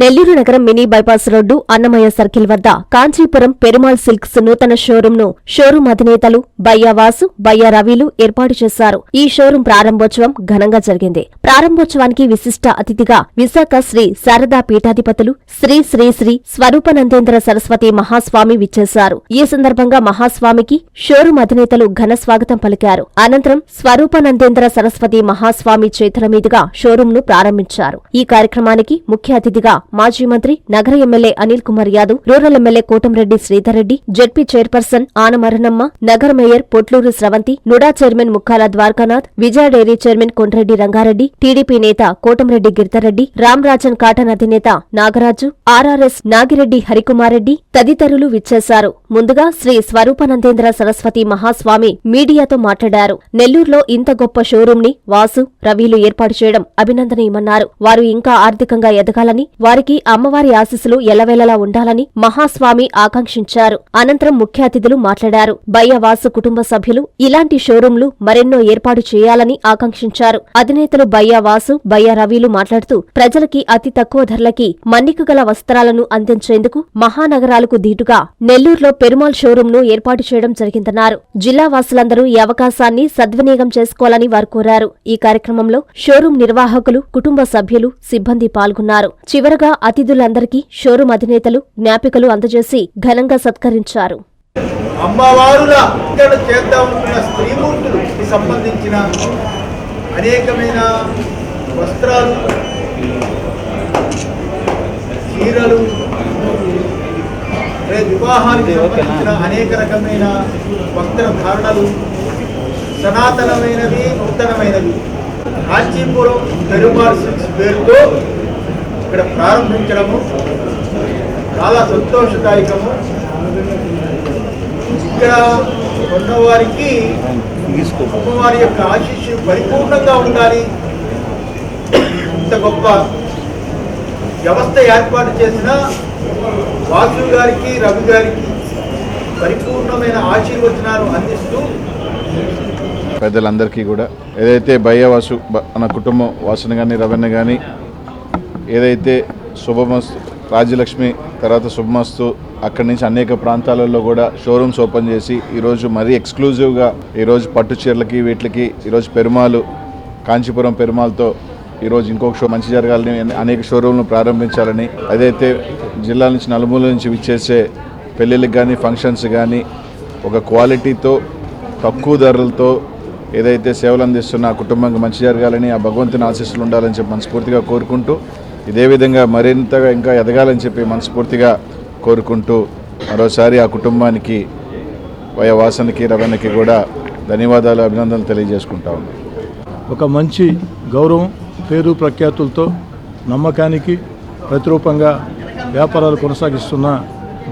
నెల్లూరు నగరం mini bypass road Annamayya circle వద్ద Kanchipuram Perumal silks నూతన షోరూంను షోరూం అధినేతలు బయ్యా వాసు బయ్యా రవిలు ఏర్పాటు చేశారు. ఈ షోరూం ప్రారంభోత్సవం ఘనంగా జరిగింది. ప్రారంభోత్సవానికి విశిష్ట అతిథిగా విశాఖ శ్రీ శారదా పీఠాధిపతులు శ్రీ శ్రీ శ్రీ స్వరూపనందేంద్ర సరస్వతి మహాస్వామి విచ్చేశారు. ఈ సందర్భంగా మహాస్వామికి షోరూం అధినేతలు ఘన స్వాగతం పలికారు. అనంతరం స్వరూపనందేంద్ర సరస్వతి మహాస్వామి చేతుల మీదుగా షోరూం ను ప్రారంభించారు. ఈ కార్యక్రమానికి ముఖ్య అతిథిగా మాజీ మంత్రి నగర MLA Anil Kumar Yadav rural MLA Kotamreddy Sridharreddy ZP chairperson Anamaranamma నగర mayor Potluru Sravanthi NUDA chairman Mukkala Dwarakanath Vijaya dairy chairman Kondreddy Rangareddy TDP నేత కోటంరెడ్డి గిర్తరెడ్డి రామరాజన్ కాటన్ అధినేత నాగరాజు ఆర్ఆర్ఎస్ నాగిరెడ్డి హరికుమారెడ్డి తదితరులు విచ్చేశారు. ముందుగా శ్రీ స్వరూపానందేంద్ర సరస్వతి మహాస్వామి మీడియాతో మాట్లాడారు. నెల్లూరులో ఇంత గొప్ప షోరూం ని వాసు రవిలు ఏర్పాటు చేయడం అభినందనీయమన్నారు. వారు ఇంకా ఆర్థికంగా ఎదగాలని వారికి అమ్మవారి ఆశీస్సులు ఎల్లవేళలా ఉండాలని మహాస్వామి ఆకాంక్షించారు. అనంతరం ముఖ్య అతిథులు మాట్లాడారు. బయ్యవాసు కుటుంబ సభ్యులు ఇలాంటి షోరూంలు మరెన్నో ఏర్పాటు చేయాలని ఆకాంక్షించారు. అధినేతలు బయ్య వాసు బయ్య రవిలు మాట్లాడుతూ ప్రజలకి అతి తక్కువ ధరలకి మన్నిక గల వస్త్రాలను అందించేందుకు మహానగరాలకు దీటుగా నెల్లూరులో పెరుమాల్ షోరూంను ఏర్పాటు చేయడం జరిగిందన్నారు. జిల్లా వాసులందరూ ఈ అవకాశాన్ని సద్వినియోగం చేసుకోవాలని వారు కోరారు. ఈ కార్యక్రమంలో షోరూం నిర్వాహకులు కుటుంబ సభ్యులు సిబ్బంది పాల్గొన్నారు. చివరగా అతిథులందరికీ షోరూం అధినేతలు జ్ఞాపికలు అందజేసి ఘనంగా సత్కరించారు. అమ్మవారుల స్త్రీమూర్తులకు సంబంధించిన అనేకమైన వస్త్రాలు చీరలు వివాహానికి సంబంధించిన అనేక రకమైన వస్త్రధారణలు సనాతనమైనవి నూతనమైనవి. కాంచీపురం పెరుమాళ్ సిల్క్స్ పేరుతో ఇక్కడ ప్రారంభించడము చాలా సంతోషదాయకము. ఇక్కడ ఉన్నవారికి అమ్మవారి యొక్క ఆశీస్సులు పరిపూర్ణంగా ఉండాలి. ఇంత గొప్ప వ్యవస్థ ఏర్పాటు చేసిన వాసు గారికి రవి గారికి పరిపూర్ణమైన ఆశీర్వచనాలు అందిస్తూ పెద్దలందరికీ కూడా ఏదైతే భయ్య వాసు మన కుటుంబం వాసుని కానీ రవణ కానీ ఏదైతే శుభమస్తు రాజ్యలక్ష్మి తర్వాత శుభమస్తు అక్కడి నుంచి అనేక ప్రాంతాలలో కూడా షోరూమ్స్ ఓపెన్ చేసి ఈరోజు మరీ ఎక్స్క్లూజివ్గా ఈరోజు పట్టు చీరలకి వీటికి ఈరోజు పెరుమాలు కాంచీపురం పెరుమాలతో ఈరోజు ఇంకొక షో మంచి జరగాలని అనేక షోరూమ్లు ప్రారంభించాలని అదైతే జిల్లా నుంచి నలుమూల నుంచి విచ్చేసే పెళ్ళిళ్ళకి కానీ ఫంక్షన్స్ కానీ ఒక క్వాలిటీతో తక్కువ ధరలతో ఏదైతే సేవలు అందిస్తున్న ఆ కుటుంబానికి మంచి జరగాలని ఆ భగవంతుని ఆశీస్సులు ఉండాలని చెప్పి మనస్ఫూర్తిగా కోరుకుంటూ ఇదే విధంగా మరింతగా ఇంకా ఎదగాలని చెప్పి మనస్ఫూర్తిగా కోరుకుంటూ మరోసారి ఆ కుటుంబానికి వయ వాసనకి రవణకి కూడా ధన్యవాదాలు అభినందనలు తెలియజేసుకుంటా ఒక మంచి గౌరవం పేరు ప్రఖ్యాతులతో నమ్మకానికి ప్రతిరూపంగా వ్యాపారాలు కొనసాగిస్తున్న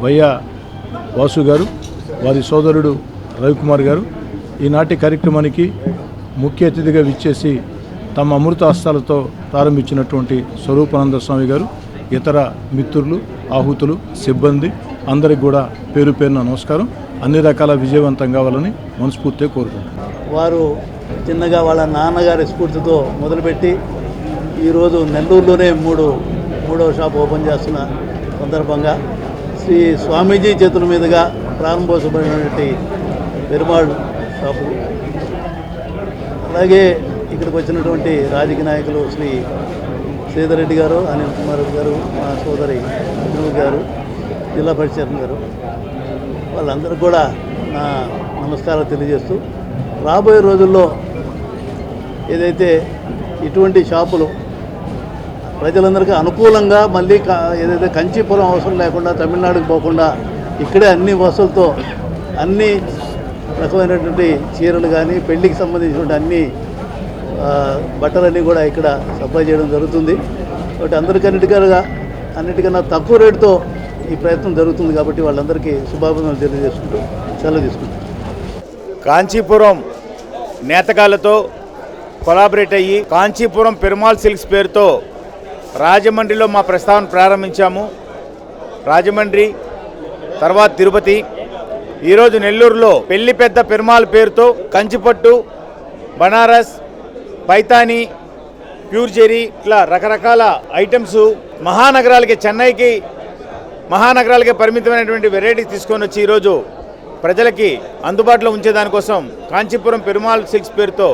భయ్య వాసు గారు వారి సోదరుడు రవికుమార్ గారు ఈనాటి కార్యక్రమానికి ముఖ్య అతిథిగా విచ్చేసి తమ అమృత హస్తాలతో ప్రారంభించినటువంటి స్వరూపానంద స్వామి గారు ఇతర మిత్రులు ఆహుతులు సిబ్బంది అందరికి కూడా పేరు పేరున నమస్కారం. అన్ని రకాల విజయవంతం కావాలని మనస్ఫూర్తిగా కోరుకుంటున్నాను వారు చిన్నగా వాళ్ళ నాన్నగారి స్ఫూర్తితో మొదలుపెట్టి ఈరోజు నెల్లూరులోనే మూడు మూడవ షాప్ ఓపెన్ చేస్తున్న సందర్భంగా శ్రీ స్వామీజీ చేతుల మీదుగా ప్రారంభోత్సవమైనటువంటి పెరుమాళ్ షాపు. అలాగే ఇక్కడికి వచ్చినటువంటి రాజకీయ నాయకులు శ్రీ శ్రీధర్ రెడ్డి గారు అనిల్ కుమార్ గారు మా సోదరి అభినవ్ గారు జిల్లా పరిషత్ గారు వాళ్ళందరూ కూడా నా నమస్కారాలు తెలియజేస్తూ రాబోయే రోజుల్లో ఏదైతే ఇటువంటి షాపులు ప్రజలందరికీ అనుకూలంగా మళ్ళీ ఏదైతే కంచీపురం అవసరం లేకుండా తమిళనాడుకు పోకుండా ఇక్కడే అన్ని వసతులతో అన్ని రకమైనటువంటి చీరలు కానీ పెళ్ళికి సంబంధించినటువంటి అన్ని బట్టలన్నీ కూడా ఇక్కడ సప్లై చేయడం జరుగుతుంది. కాబట్టి అందరికన్నిటికన్నా అన్నిటికన్నా తక్కువ రేటుతో ఈ ప్రయత్నం జరుగుతుంది కాబట్టి వాళ్ళందరికీ శుభాభినందనలు తెలియజేసుకుంటూ సెలవు తీసుకుంటాం కాంచీపురం నేతగాళ్ళతో కొలాబరేట్ అయ్యి కాంచీపురం పెరుమాల్ సిల్క్స్ పేరుతో రాజమండ్రిలో మా ప్రస్తావన ప్రారంభించాము. రాజమండ్రి తర్వాత తిరుపతి ఈరోజు నెల్లూరులో పెళ్ళి పెద్ద పెరుమాల్ పేరుతో కంచిపట్టు బనారస్ పైతాని ప్యూర్ ఇట్లా రకరకాల ఐటమ్స్ మహానగరాలకి చెన్నైకి మహానగరాలకే పరిమితమైనటువంటి వెరైటీస్ తీసుకొని వచ్చి ఈరోజు ప్రజలకి అందుబాటులో ఉంచేదానికోసం కాంచీపురం పెరుమాల్ సిల్క్స్ పేరుతో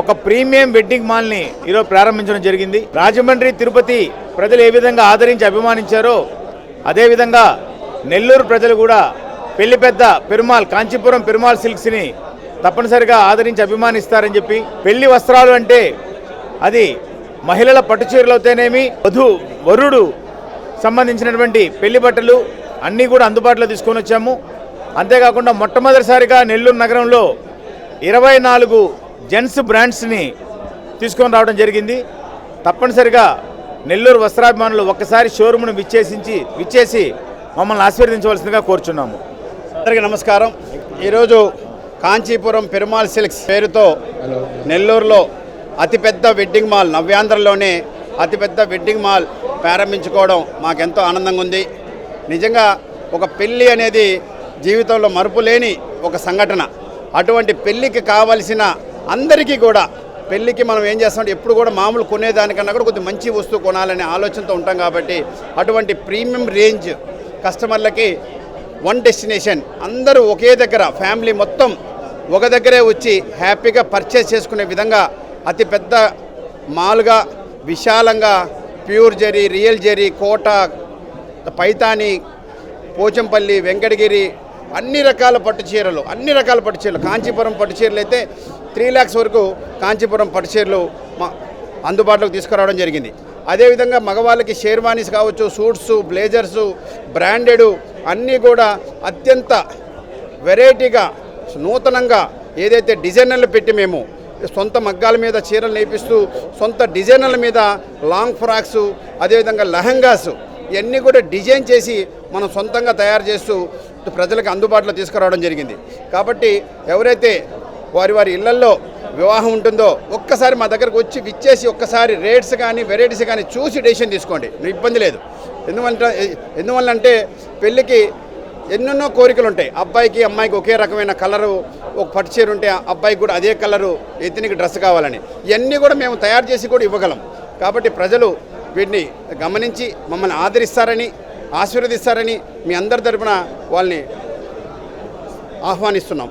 ఒక ప్రీమియం వెడ్డింగ్ మాల్ని ఈరోజు ప్రారంభించడం జరిగింది. రాజమండ్రి తిరుపతి ప్రజలు ఏ విధంగా ఆదరించి అభిమానించారో అదేవిధంగా నెల్లూరు ప్రజలు కూడా పెళ్ళి పెద్ద పెరుమాల్ కాంచీపురం పెరుమాల్ సిల్క్స్ని తప్పనిసరిగా ఆదరించి అభిమానిస్తారని చెప్పి పెళ్ళి వస్త్రాలు అంటే అది మహిళల పట్టుచీరలు అయితేనేమి వధు వరుడు సంబంధించినటువంటి పెళ్ళి బట్టలు అన్నీ కూడా అందుబాటులో తీసుకొని వచ్చాము. అంతేకాకుండా మొట్టమొదటిసారిగా నెల్లూరు నగరంలో ఇరవై నాలుగు జెంట్స్ బ్రాండ్స్ని తీసుకొని రావడం జరిగింది. తప్పనిసరిగా నెల్లూరు వస్త్రాభిమానులు ఒక్కసారి షోరూమ్ను విచ్చేసించి విచ్చేసి మమ్మల్ని ఆశీర్వదించవలసిందిగా కోరుచున్నాము. అందరికీ నమస్కారం. ఈరోజు కాంచీపురం పెరుమాల్ సిల్క్స్ పేరుతో నెల్లూరులో అతిపెద్ద వెడ్డింగ్ మాల్ నవ్యాంధ్రలోనే అతిపెద్ద వెడ్డింగ్ మాల్ ప్రారంభించుకోవడం మాకెంతో ఆనందంగా ఉంది నిజంగా ఒక పెళ్ళి అనేది జీవితంలో మరుపులేని ఒక సంఘటన. అటువంటి పెళ్ళికి కావలసిన అందరికీ కూడా పెళ్ళికి మనం ఏం చేస్తామంటే ఎప్పుడు కూడా మామూలు కొనేదానికన్నా కూడా కొద్దిగా మంచి వస్తువు కొనాలనే ఆలోచనతో ఉంటాం కాబట్టి అటువంటి ప్రీమియం రేంజ్ కస్టమర్లకి వన్ డెస్టినేషన్. అందరూ ఒకే దగ్గర ఫ్యామిలీ మొత్తం ఒక దగ్గరే వచ్చి హ్యాపీగా పర్చేస్ చేసుకునే విధంగా అతి పెద్ద మాల్గా విశాలంగా ప్యూర్ జెరీ రియల్ జెరీ కోట పైతాని పోచంపల్లి వెంకటగిరి అన్ని రకాల పట్టు చీరలు అన్ని రకాల పట్టు చీరలు. కాంచీపురం పట్టు చీరలు అయితే త్రీ ల్యాక్స్ వరకు కాంచీపురం పట్టు చీరలు మా అందుబాటులోకి తీసుకురావడం జరిగింది. అదేవిధంగా మగవాళ్ళకి షేర్వానీస్ కావచ్చు సూట్స్ బ్లేజర్స్ బ్రాండెడ్ అన్నీ కూడా అత్యంత వెరైటీగా నూతనంగా ఏదైతే డిజైనర్లు పెట్టి మేము సొంత మగ్గాల మీద చీరలు నేపిస్తూ సొంత డిజైనర్ల మీద లాంగ్ ఫ్రాక్స్ అదేవిధంగా లెహంగాస్ ఇవన్నీ కూడా డిజైన్ చేసి మనం సొంతంగా తయారు చేస్తూ ప్రజలకు అందుబాటులో తీసుకురావడం జరిగింది. కాబట్టి ఎవరైతే వారి వారి ఇళ్ళల్లో వివాహం ఉంటుందో ఒక్కసారి మా దగ్గరకు వచ్చి విచ్చేసి ఒక్కసారి రేట్స్ కానీ వెరైటీస్ కానీ చూసి డెసిషన్ తీసుకోండి. ఇబ్బంది లేదు. ఎందువల్ల అంటే పెళ్ళికి ఎన్నెన్నో కోరికలు ఉంటాయి. అబ్బాయికి అమ్మాయికి ఒకే రకమైన కలరు ఒక పట్టు చీర ఉంటే ఆ అబ్బాయికి కూడా అదే కలరు ఎత్తినికి డ్రెస్ కావాలని. ఇవన్నీ కూడా మేము తయారు చేసి కూడా ఇవ్వగలం. కాబట్టి ప్రజలు వీటిని గమనించి మమ్మల్ని ఆదరిస్తారని ఆశీర్వదిస్తారని మీ అందరి తరపున వాళ్ళని ఆహ్వానిస్తున్నాం.